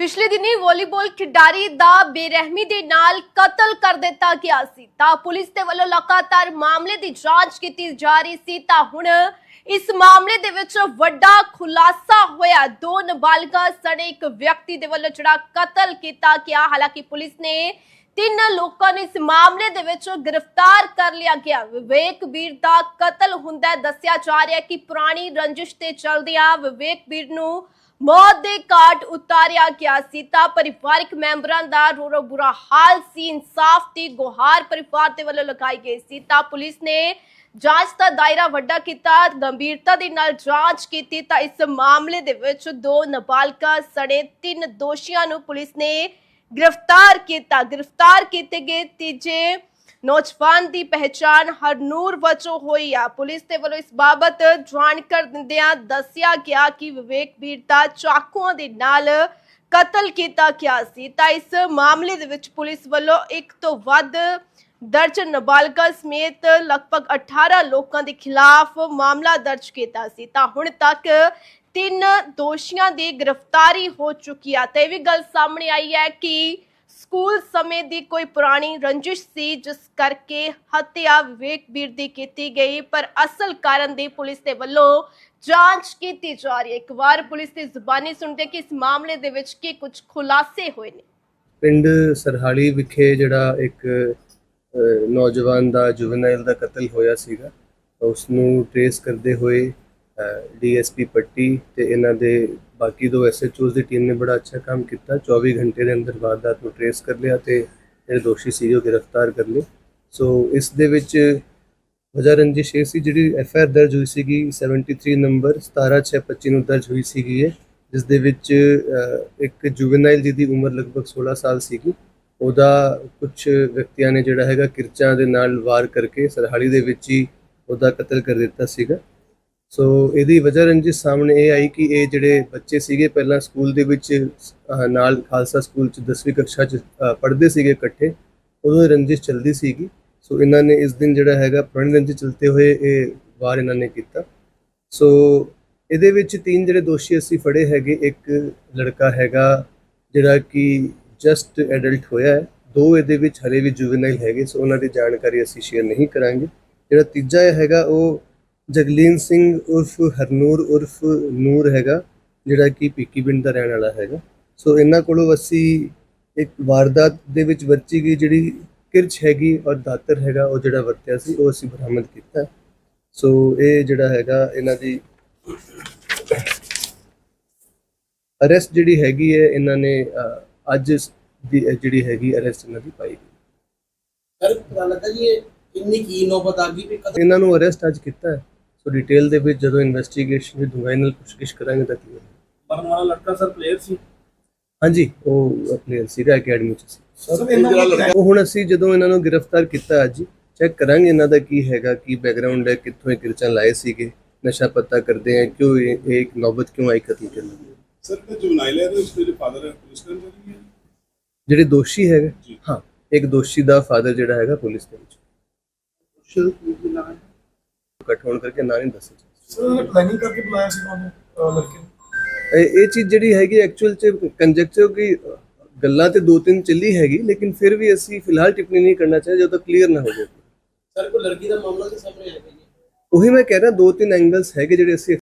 ਪਿਛਲੇ ਦਿਨੀ ਵਾਲੀਬਾਲ ਖਿਡਾਰੀ ਦਾ ਬੇਰਹਿਮੀ ਦੇ ਨਾਲ ਕਤਲ ਕਰ ਦਿੱਤਾ ਗਿਆ ਸੀ। ਤਾਂ ਪੁਲਿਸ ਦੇ ਵੱਲੋਂ ਲਗਾਤਾਰ ਮਾਮਲੇ ਦੀ ਜਾਂਚ ਕੀਤੀ ਜਾ ਰਹੀ ਸੀ। ਤਾਂ ਹੁਣ ਇਸ ਮਾਮਲੇ ਦੇ ਵਿੱਚ ਵੱਡਾ ਖੁਲਾਸਾ ਹੋਇਆ। ਦੋ ਨਾਬਾਲਗਾ ਸਣੇ ਇੱਕ ਵਿਅਕਤੀ ਦੇ ਵੱਲੋਂ ਜਿਹੜਾ ਕਤਲ ਕੀਤਾ ਗਿਆ। ਹਾਲਾਂਕਿ ਪੁਲਿਸ ਨੇ ਤਿੰਨ ਲੋਕਾਂ ਨੂੰ ਇਸ ਮਾਮਲੇ ਦੇ ਵਿੱਚ ਗ੍ਰਿਫਤਾਰ ਕਰ ਲਿਆ ਗਿਆ। ਵਿਵੇਕ ਵੀਰ ਦਾ ਕਤਲ ਹੁੰਦਾ ਦੱਸਿਆ ਜਾ ਰਿਹਾ ਕਿ ਪੁਰਾਣੀ ਰੰਜਿਸ਼ ਤੇ ਚਲਦਿਆਂ ਵਿਵੇਕ ਵੀਰ ਨੂੰ ਮੌਤ ਦੇ ਘਾਟ ਉਤਾਰਿਆ ਗਿਆ ਸੀ। ਤਾਂ ਪਰਿਵਾਰਕ ਮੈਂਬਰਾਂ ਦਾ ਰੋ ਬੁਰਾ ਹਾਲ ਸੀ। ਇਨਸਾਫ ਦੀ ਗੁਹਾਰ ਪਰਿਵਾਰ ਦੇ ਵੱਲੋਂ ਲਗਾਈ ਗਈ ਸੀ। ਤਾਂ ਪੁਲਿਸ ਨੇ ਜਾਂਚ ਦਾ ਦਾਇਰਾ ਵੱਡਾ ਕੀਤਾ, ਗੰਭੀਰਤਾ ਦੇ ਨਾਲ ਜਾਂਚ ਕੀਤੀ। ਤਾਂ ਇਸ ਮਾਮਲੇ ਦੇ ਵਿੱਚ ਦੋ ਨਾਬਾਲਗਾ ਸੜੇ ਤਿੰਨ ਦੋਸ਼ੀਆਂ ਨੂੰ ਪੁਲਿਸ ਨੇ ਗ੍ਰਿਫਤਾਰ ਕੀਤਾ, ਗ੍ਰਿਫਤਾਰ ਕੀਤੇ ਗਏ ਤੀਜੇ ਨੌਜਵਾਨ ਦੀ ਪਹਿਚਾਣ ਹਰਨੂਰ ਵਜੋਂ ਹੋਈ ਆ। ਪੁਲਿਸ ਦੇ ਵੱਲੋਂ ਇਸ ਬਾਬਤ ਜਾਣਕਾਰੀ ਦਿੰਦਿਆਂ ਦੱਸਿਆ ਗਿਆ ਕਿ ਵਿਵੇਕ ਵੀਰ ਦਾ ਚਾਕੂਆਂ ਦੇ ਨਾਲ ਕਤਲ ਕੀਤਾ ਗਿਆ ਸੀ। ਤਾਂ ਇਸ ਮਾਮਲੇ ਦੇ ਵਿੱਚ ਪੁਲਿਸ ਵੱਲੋਂ ਇੱਕ ਤੋਂ ਵੱਧ ਦਰਜ ਨਾਬਾਲਗਾ ਸਮੇਤ ਲਗਭਗ 18 ਲੋਕਾਂ ਦੇ ਖਿਲਾਫ ਮਾਮਲਾ ਦਰਜ ਕੀਤਾ ਸੀ। ਤਾਂ ਹੁਣ ਤੱਕ ਤਿੰਨ ਦੋਸ਼ੀਆਂ ਦੀ ਗ੍ਰਿਫਤਾਰੀ ਹੋ ਚੁੱਕੀ ਆ ਤੇ ਇਹ ਵੀ ਗੱਲ ਸਾਹਮਣੇ ਆਈ ਹੈ ਕਿ ਸਕੂਲ ਸਮੇਂ ਦੀ ਕੋਈ ਪੁਰਾਣੀ ਰੰਜਿਸ਼ ਸੀ ਜਿਸ ਕਰਕੇ ਹੱਤਿਆ ਵਿਵੇਕ ਵੀਰ ਦੀ ਕੀਤੀ ਗਈ ਪਰ ਅਸਲ ਕਾਰਨ ਦੀ ਪੁਲਿਸ ਦੇ ਵੱਲੋਂ ਜਾਂਚ ਕੀਤੀ ਜਾ ਰਹੀ ਹੈ। ਇੱਕ ਵਾਰ ਪੁਲਿਸ ਦੀ ਜ਼ੁਬਾਨੀ ਸੁਣਦੇ ਕਿ ਇਸ ਮਾਮਲੇ ਦੇ ਵਿੱਚ ਕੀ ਕੁਝ ਖੁਲਾਸੇ ਹੋਏ ਨੇ। ਪਿੰਡ ਸਰਹਾਲੀ ਵਿਖੇ ਜਿਹੜਾ ਇੱਕ ਅਹ, ਨੌਜਵਾਨ ਦਾ ਜੁਵਨਾਈਲ ਦਾ ਕਤਲ ਹੋਇਆ ਸੀਗਾ ਉਸ ਨੂੰ ਟ੍ਰੇਸ ਕਰਦੇ ਹੋਏ ਡੀਐਸਪੀ ਪੱਟੀ ਤੇ ਇਹਨਾਂ ਦੇ ਬਾਕੀ ਦੋ ਐਸਐਚਓਜ਼ ਦੀ ਟੀਮ ਨੇ ਬੜਾ ਅੱਛਾ ਕੰਮ ਕੀਤਾ। 24 ਘੰਟੇ ਦੇ ਅੰਦਰ ਵਾਰਦਾਤ ਨੂੰ ਟ੍ਰੇਸ ਕਰ ਲਿਆ ਤੇ ਜਿਹੜੇ ਦੋਸ਼ੀ ਸੀ ਉਹ ਗ੍ਰਿਫਤਾਰ ਕਰ ਲਏ। ਸੋ ਇਸ ਦੇ ਵਿੱਚ ਵਜਾ ਰੰਜਿਸ਼ ਇਹ ਸੀ ਜਿਹੜੀ ਐਫ ਆਰ ਦਰਜ ਹੋਈ ਸੀਗੀ 73 ਨੰਬਰ 17625 ਨੂੰ ਦਰਜ ਹੋਈ ਸੀਗੀ ਇਹ ਜਿਸ ਦੇ ਵਿੱਚ ਅਹ, ਇੱਕ ਜੁਵਨਾਈਲ ਜਿਹਦੀ ਉਮਰ ਲਗਭਗ 16 ਸਾਲ ਸੀਗੀ। ਉਹਦਾ ਕੁਝ ਵਿਅਕਤੀਆਂ ਨੇ ਜਿਹੜਾ ਹੈਗਾ ਕਿਰਚਾਂ ਦੇ ਨਾਲ ਵਾਰ ਕਰਕੇ ਸਰਹਾਲੀ ਦੇ ਵਿੱਚ ਹੀ ਉਹਦਾ ਕਤਲ ਕਰ ਦਿੱਤਾ ਸੀਗਾ। ਸੋ ਇਹਦੀ ਵਜ੍ਹਾ ਰੰਜਿਸ਼ ਸਾਹਮਣੇ ਇਹ ਆਈ ਕਿ ਇਹ ਜਿਹੜੇ ਬੱਚੇ ਸੀਗੇ ਪਹਿਲਾਂ ਸਕੂਲ ਦੇ ਵਿੱਚ ਨਾਲ ਖਾਲਸਾ ਸਕੂਲ ਚ 10ਵੀਂ ਕਕਸ਼ਾ ਚ ਪੜ੍ਹਦੇ ਸੀਗੇ ਇਕੱਠੇ, ਉਦੋਂ ਰੰਜਿਸ਼ ਚੱਲਦੀ ਸੀਗੀ। ਸੋ ਇਹਨਾਂ ਨੇ ਇਸ ਦਿਨ ਜਿਹੜਾ ਹੈਗਾ ਪੁਰਾਣੀ ਰੰਜਿਸ਼ ਚਲਤੇ ਹੋਏ ਇਹ ਵਾਰ ਇਹਨਾਂ ਨੇ ਕੀਤਾ। ਸੋ ਇਹਦੇ ਵਿੱਚ ਤਿੰਨ ਜਿਹੜੇ ਦੋਸ਼ੀ ਅਸੀਂ ਫੜੇ ਹੈਗੇ, ਇੱਕ ਲੜਕਾ ਹੈਗਾ ਜਿਹੜਾ ਕਿ ਜਸਟ ਐਡਲਟ ਹੋਇਆ ਹੈ। ਦੋ ਇਹਦੇ ਵਿੱਚ ਹਲੇ ਵੀ ਜੁਵਨਾਈਲ ਹੈਗੇ, ਸੋ ਉਹਨਾਂ ਦੀ ਜਾਣਕਾਰੀ ਅਸੀਂ ਸ਼ੇਅਰ ਨਹੀਂ ਕਰਾਂਗੇ। ਜਿਹੜਾ ਤੀਜਾ ਹੈਗਾ, ਉਹ ਜਗਲੀਨ ਸਿੰਘ ਉਰਫ ਹਰਨੂਰ ਉਰਫ ਨੂਰ ਹੈਗਾ ਜਿਹੜਾ ਕਿ ਪੀਕੀ ਪਿੰਡ ਦਾ ਰਹਿਣ ਵਾਲਾ ਹੈਗਾ। ਸੋ ਇਹਨਾਂ ਕੋਲੋਂ ਅਸੀਂ ਇੱਕ ਵਾਰਦਾਤ ਦੇ ਵਿੱਚ ਵਰਤੀ ਗਈ ਜਿਹੜੀ ਕਿਰਚ ਹੈਗੀ ਔਰ ਦਾਤਰ ਹੈਗਾ ਉਹ ਜਿਹੜਾ ਵਰਤਿਆ ਸੀ ਉਹ ਅਸੀਂ ਬਰਾਮਦ ਕੀਤਾ। ਸੋ ਇਹ ਜਿਹੜਾ ਹੈਗਾ ਇਹਨਾਂ ਦੀ ਅਰੈਸਟ ਜਿਹੜੀ ਹੈਗੀ ਹੈ ਇਹਨਾਂ ਨੇ ਅੱਜ ਦੀ ਜਿਹੜੀ ਹੈਗੀ ਅਰੈਸਟ ਇਹਨਾਂ ਦੀ ਪਾਈ ਗਈ। ਸਰ ਪਤਾ ਲੱਗਾ ਜੀ ਇਹ ਇੰਨੀ ਕੀ ਨੌਬਤ ਆ ਗਈ ਵੀ ਇਹਨਾਂ ਨੂੰ ਅਰੈਸਟ ਅੱਜ ਕੀਤਾ ਹੈ। ਸੋ ਡਿਟੇਲ ਦੇ ਵਿੱਚ ਜਦੋਂ ਇਨਵੈਸਟੀਗੇਸ਼ਨ ਦੀ ਡੂੰਘਾਈ ਨਾਲ ਪੁੱਛਗਿੱਛ ਕਰਾਂਗੇ ਤਾਂ ਕਲੀਅਰ ਮਰਨ ਵਾਲਾ ਲੜਕਾ ਸਰ ਪਲੇਅਰ ਸੀ? ਹਾਂਜੀ ਉਹ ਪਲੇਅਰ ਸੀਗਾ ਅਕੈਡਮੀ ਚ ਸੀ। ਸਰ ਇਹਨਾਂ ਉਹ ਹੁਣ ਅਸੀਂ ਜਦੋਂ ਇਹਨਾਂ ਨੂੰ ਗ੍ਰਿਫਤਾਰ ਕੀਤਾ ਅੱਜ ਚੈੱਕ ਕਰਾਂਗੇ ਇਹਨਾਂ ਦਾ ਕੀ ਹੈਗਾ ਕੀ ਬੈਕਗ੍ਰਾਉਂਡ ਹੈ ਕਿੱਥੋਂ ਇਹ ਕਿਰਚਾਂ ਲਾਏ ਸੀਗੇ ਨਸ਼ਾ ਪੱਤਾ ਕਰਦੇ ਆ ਕਿਉਂ ਇਹ ਇੱਕ ਨੌਬਤ ਕਿਉਂ ਆਈ ਕਤਲ ਕਰਨ ਦੀ ਸਰ ਤੇ ਜੁਵਨਾਈਲ ਹੈ ਤੇ ਉਸ ਦੇ ਫਾਦਰ ਹੈ ਪੁਲਿਸ ਕਰਮਚਾਰੀ ਹੈ? ਜਿਹੜੇ ਦੋਸ਼ੀ ਹੈਗੇ। ਹਾਂ ਇੱਕ ਦੋਸ਼ੀ ਦਾ ਫਾਦਰ ਜਿਹੜਾ ਹੈਗਾ ਪੁਲਿਸ ਦੇ ਵਿੱਚ। ਕੱਟ ਹੋਣ ਕਰਕੇ ਨਾਂ ਨਹੀਂ ਦੱਸਿਆ ਸਰ ਪਲੈਨਿੰਗ ਕਰਕੇ ਬੁਲਾਇਆ ਸੀ ਤੁਹਾਨੂੰ ਲੜਕੇ ਨੂੰ? ਇਹ ਇਹ ਚੀਜ਼ ਜਿਹੜੀ ਹੈਗੀ ਐਕਚੁਅਲ ਚ ਕੰਜੈਕਚਰ ਕੀ ਗੱਲਾਂ ਤੇ ਦੋ ਤਿੰਨ ਚੱਲੀ ਹੈਗੀ ਲੇਕਿਨ ਫਿਰ ਵੀ ਅਸੀਂ ਫਿਲਹਾਲ ਟਿੱਪਣੀ ਨਹੀਂ ਕਰਨਾ ਚਾਹੀਦਾ ਜਦੋਂ ਤੱਕ ਕਲੀਅਰ ਨਾ ਹੋ ਜਾਏ ਸਰ ਕੋਈ ਲੜਕੀ ਦਾ ਮਾਮਲਾ ਤੇ ਸਾਹਮਣੇ ਆਇਆ ਜੀ? ਉਹੀ ਮੈਂ ਕਹਿ ਰਿਹਾ ਦੋ ਤਿੰਨ ਐਂਗਲਸ ਹੈਗੇ ਜਿਹੜੇ ਅਸੀਂ